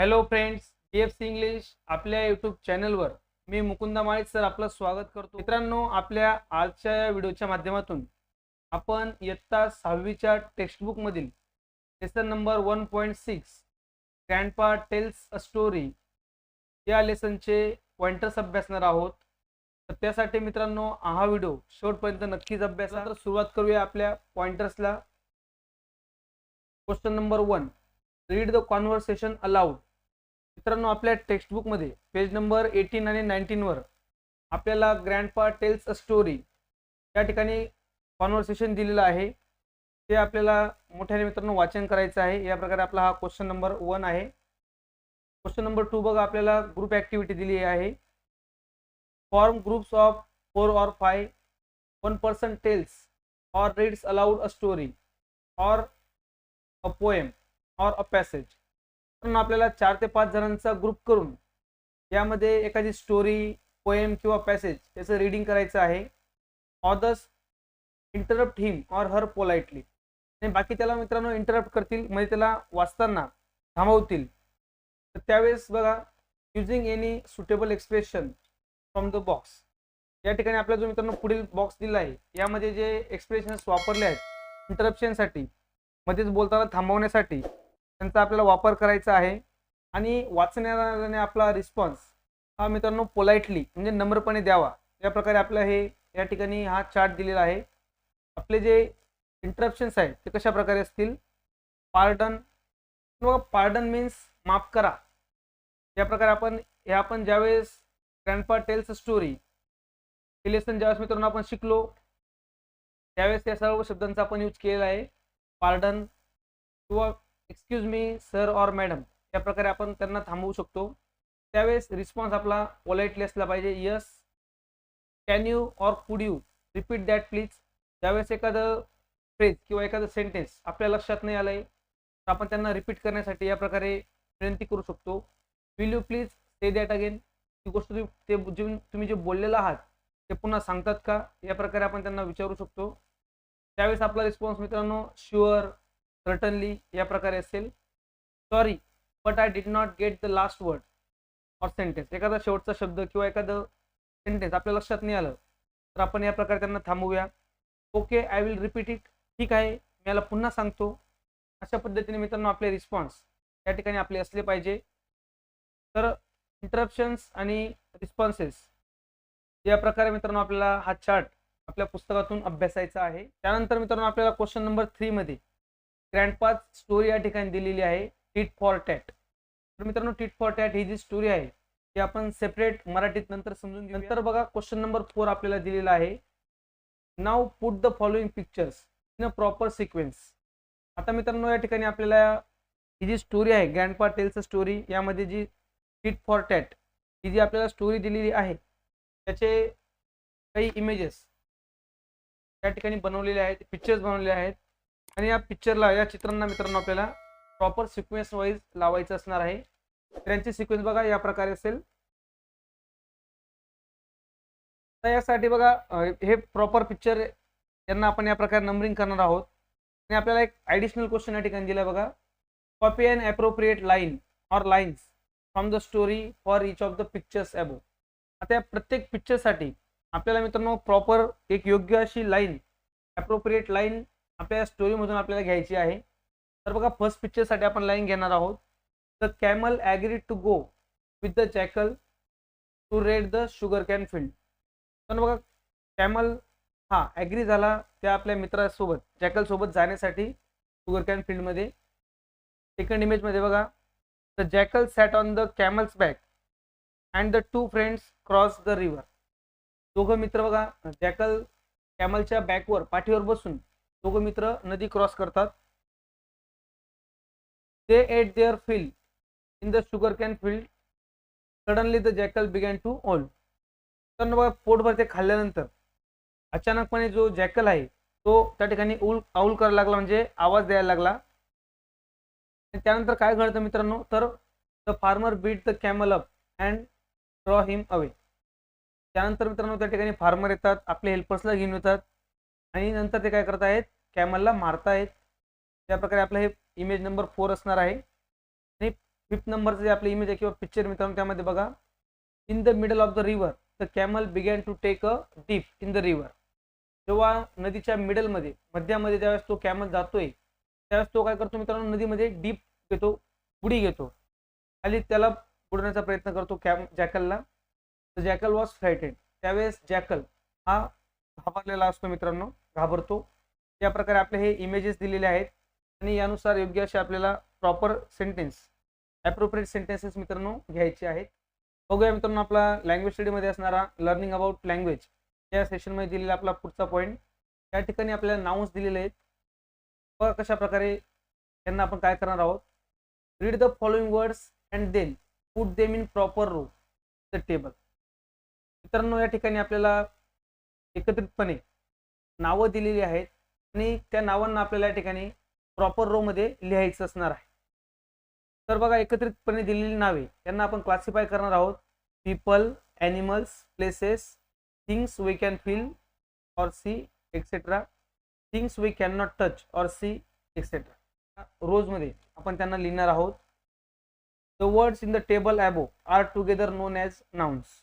Hello friends B F C English आपल्या YouTube चॅनलवर मी मुकुंदा माळी सर आपलं स्वागत करतो. मित्रांनो आपल्या आजच्या या व्हिडिओच्या माध्यमातून आपण इयत्ता सहावीच्या टेक्स्टबुकमधील lesson number one point six grandpa tells a story या लेसनचे पॉइंटर्स अभ्यासणार आहोत. तर त्यासाठी मित्रांनो हा व्हिडिओ शेवटपर्यंत नक्कीच अभ्यास तर सुरुवात करूया आपल्या पॉइंटर्सला question number one read the conversation aloud मित्रांनो आपल्या टेक्स्टबुकमध्ये पेज नंबर एटीन आणि नाईन्टीनवर आपल्याला ग्रँडपा टेल्स अ स्टोरी या ठिकाणी कॉन्व्हर्सेशन दिलेलं आहे. ते आपल्याला मोठ्याने मित्रांनो वाचन करायचं आहे. या प्रकारे आपला हा क्वेश्चन नंबर वन आहे. क्वेश्चन नंबर टू बघा आपल्याला ग्रुप ॲक्टिव्हिटी दिली आहे. Form groups of four or five one person tells or reads aloud a story or a poem or a passage आपल्याला चार ते पाच जणांचा ग्रुप करून यामध्ये एखादी स्टोरी पोएम किंवा पॅसेज याचं रीडिंग करायचं आहे. Others interrupt him or her politely आणि बाकी त्याला मित्रांनो इंटरप्ट करतील म्हणजे त्याला वाचताना थांबवतील. तर त्यावेळेस बघा using any suitable expression from the box या ठिकाणी आपल्याला जो मित्रांनो पुढील बॉक्स दिला आहे यामध्ये जे एक्सप्रेशन्स वापरले आहेत इंटरप्शनसाठी मध्येच बोलताना थांबवण्यासाठी त्यांचा आपल्याला वापर करायचा आहे. आणि वाचणाऱ्याने आपला रिस्पॉन्स हा मित्रांनो पोलाइटली म्हणजे नम्रपणे द्यावा. या प्रकारे आपलं हे या ठिकाणी हा चार्ट दिलेला आहे. आपले जे इंटरप्शन्स आहेत ते कशा प्रकारे असतील? पार्डन किंवा पार्डन मीन्स माफ करा. या प्रकारे आपण हे आपण ज्यावेळेस ग्रँडपा टेल्स स्टोरी हे लेसन ज्यावेळेस मित्रांनो आपण शिकलो त्यावेळेस या सर्व शब्दांचा आपण यूज केलेला आहे. पार्डन किंवा excuse me sir or madam या प्रकारे आपण त्यांना थांबवू शकतो. त्यावेळेस रिस्पॉन्स आपला पोलाइटली असला पाहिजे. Yes can you or could you repeat that please ज्यावेळेस एखादं फ्रेज किंवा एखादं सेंटेन्स आपल्या लक्षात नाही आलं आहे तर आपण त्यांना रिपीट करण्यासाठी या प्रकारे विनंती करू शकतो. Will you please say that again ती गोष्ट तुम्ही ते जे तुम्ही जे बोललेलं आहात ते पुन्हा सांगतात का? या प्रकारे आपण त्यांना विचारू शकतो. त्यावेळेस आपला रिस्पॉन्स मित्रांनो शुअर सर्टनली या प्रकारे असेल. Sorry but I did not get the last word or sentence एखादा शेवटचा शब्द किंवा एखादं सेंटेन्स आपल्या लक्षात नाही आलं तर आपण या प्रकारे त्यांना थांबवूया. Okay I will repeat it ठीक आहे मी याला पुन्हा सांगतो. अशा पद्धतीने मित्रांनो आपले रिस्पॉन्स या ठिकाणी आपले असले पाहिजे. तर इंटरप्शन्स आणि रिस्पॉन्सेस या प्रकारे मित्रांनो आपल्याला हा चार्ट आपल्या पुस्तकातून अभ्यासायचा आहे. त्यानंतर मित्रांनो आपल्याला क्वेश्चन नंबर थ्रीमध्ये ग्रँडपाच स्टोरी या ठिकाणी दिलेली आहे टीट फॉर टॅट. तर मित्रांनो टीट फॉर टॅट ही जी स्टोरी आहे ती आपण सेपरेट मराठीत नंतर समजून घेऊ नंतर बघा क्वेश्चन नंबर फोर आपल्याला दिलेला आहे. Now put the following pictures in a proper sequence आता मित्रांनो या ठिकाणी आपल्याला ही जी स्टोरी आहे ग्रँडपा टेल्स स्टोरी यामध्ये जी टीट फॉर टॅट ही जी आपल्याला स्टोरी दिलेली आहे त्याचे काही इमेजेस या ठिकाणी बनवलेले आहेत पिक्चर्स बनवलेले आहेत. आणि या पिक्चरला या चित्रांना मित्रांनो आपल्याला प्रॉपर सिक्वेन्स वाईज लावायचं असणार आहे. त्यांची सिक्वेन्स बघा या प्रकारे असेल. तर यासाठी बघा हे प्रॉपर पिक्चर यांना आपण या प्रकारे नंबरिंग करणार आहोत. आणि आपल्याला एक ॲडिशनल क्वेश्चन या ठिकाणी दिला बघा. Copy and appropriate line or lines from the story for each of the pictures above आता या प्रत्येक पिक्चरसाठी आपल्याला मित्रांनो प्रॉपर एक योग्य अशी लाईन ॲप्रोप्रिएट लाईन आपल्या स्टोरीमधून आपल्याला घ्यायची आहे. तर बघा फर्स्ट पिक्चरसाठी आपण लाईन घेणार आहोत. The camel agree to go with the jackal to raid the sugar cane field तर बघा कॅमल हा ॲग्री झाला त्या आपल्या मित्रासोबत जॅकलसोबत जाण्यासाठी शुगर कॅन फील्डमध्ये सेकंड इमेजमध्ये बघा the jackal sat on the camel's back and the two friends cross the river दोघं मित्र बघा जॅकल कॅमलच्या बॅकवर पाठीवर बसून दोघं मित्र नदी क्रॉस करतात. They ate their field in the sugar cane field suddenly the jackal began to howl तर बघा पोटभर ते खाल्ल्यानंतर अचानकपणे जो जॅकल आहे तो त्या ठिकाणी उल आऊल करायला लागला म्हणजे आवाज द्यायला लागला. त्यानंतर काय घडतं मित्रांनो? तर the farmer beat the camel up and draw him away त्यानंतर मित्रांनो त्या ठिकाणी फार्मर येतात आपले हेल्पर्सला घेऊन येतात. आणि नंतर ते काय करत आहेत कॅमलला मारतायत. त्या प्रकारे आपलं हे इमेज नंबर फोर असणार आहे. आणि फिफ्थ नंबरचं जे आपलं इमेज आहे किंवा पिक्चर मित्रांनो त्यामध्ये बघा. In the middle of the river the camel began to take a dip in the river जेव्हा नदीच्या मिडलमध्ये मध्यामध्ये ज्यावेळेस तो कॅमल जातोय त्यावेळेस तो काय करतो मित्रांनो? नदीमध्ये डीप घेतो बुडी घेतो. खाली त्याला बुडण्याचा प्रयत्न करतो कॅम जॅकलला तर जॅकल वॉज फ्रायटेड त्यावेळेस जॅकल हा घाबरलेला असतो मित्रांनो घाबरतो. या प्रकारे आपले हे इमेजेस दिलेले आहेत आणि यानुसार योग्य असे आपल्याला प्रॉपर सेंटेन्स ॲप्रोप्रिएट सेंटेन्सेस मित्रांनो घ्यायचे आहेत. बघूया मित्रांनो आपला लँग्वेज स्टडीमध्ये असणारा लर्निंग अबाउट लँग्वेज या सेशनमध्ये दिलेला आपला पुढचा पॉईंट या ठिकाणी आपल्याला नाउन्स दिलेले आहेत. व कशा प्रकारे त्यांना आपण काय करणार आहोत. Read the following words and then put them in proper row the table मित्रांनो या ठिकाणी आपल्याला एकत्रितपणे नावं दिलेली आहेत आणि त्या नावांना आपल्याला या ठिकाणी प्रॉपर रो मध्ये लिहायचं असणार आहे. तर बघा एकत्रितपणे दिलेली नावे यांना आपण क्लासिफाय करणार आहोत. People animals places things we can feel or see etcetera things we can not touch or see etcetera रोजमध्ये आपण त्यांना लिहिणार आहोत. The words in the table above are together known as nouns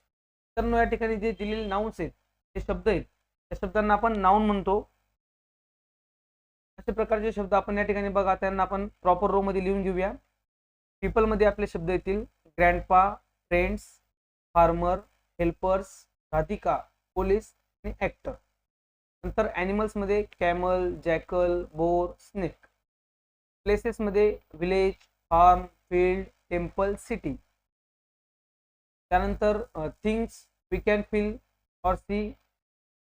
तर या ठिकाणी जे दिलेले नाउन्स आहेत ते शब्द आहेत त्या शब्दांना आपण नाऊन म्हणतो. अशा प्रकारचे शब्द आपण या ठिकाणी बघा त्यांना आपण प्रॉपर रो मध्ये लिहून घेऊया. पीपलमध्ये आपले शब्द येतील grandpa friends farmer helpers Radhika police आणि ऍक्टर नंतर ॲनिमल्समध्ये camel jackal boar snake places मध्ये village farm field temple city त्यानंतर things we can feel or see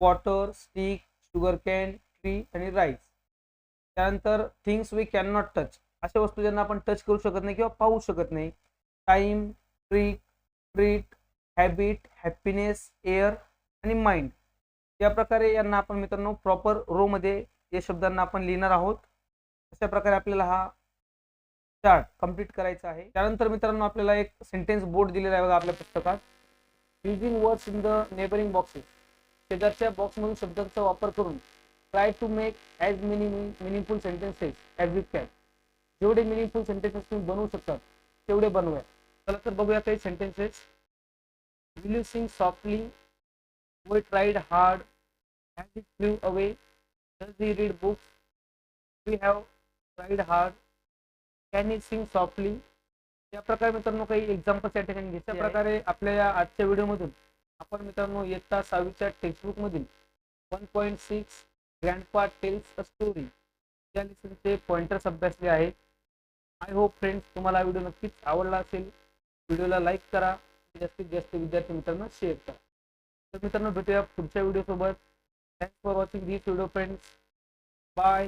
water stick sugar cane tree आणि राईस त्यानंतर things we can not touch अशा वस्तू ज्यांना आपण टच करू शकत नाही किंवा पाहू शकत नाही. Time trick treat habit happiness air आणि माइंड या प्रकारे यांना आपण मित्रांनो प्रॉपर रोमध्ये या शब्दांना आपण लिहिणार आहोत. अशा प्रकारे आपल्याला हा चार्ट कंप्लीट करायचा आहे. त्यानंतर मित्रांनो आपल्याला एक सेंटेन्स बोर्ड दिलेला आहे बघा आपल्या पुस्तकात. Using words in the neighbouring boxes शेजारच्या बॉक्समधून शब्दांचा वापर करून try to make as many meaningful sentences as you can जेवढे मिनिंगफुल सेंटेन्सेस तुम्ही बनवू शकतात तेवढे बनवूया. चला तर बघूया काही sentences will you sing softly we tried hard has it flew away does he read books we have tried hard can it sing softly या प्रकारे मित्रांनो काही एक्झाम्पल्स या ठिकाणी घेतल्या प्रकारे आपल्या या आजच्या व्हिडिओमधून आपण मित्रांनो इयत्ता सहावीच्या टेक्स्टबुक मधील one point six grandpa tells a story या लेसनचे पॉइंटर्स अभ्यासले आहेत. आय होप फ्रेंड्स तुम्हाला व्हिडिओ नक्कीच आवडला असेल. व्हिडिओला लाईक करा. जास्तीत जास्त विद्यार्थी मित्रांना शेअर करा. तर मित्रांनो भेटूया पुढच्या व्हिडिओसोबत thanks for watching this video friends bye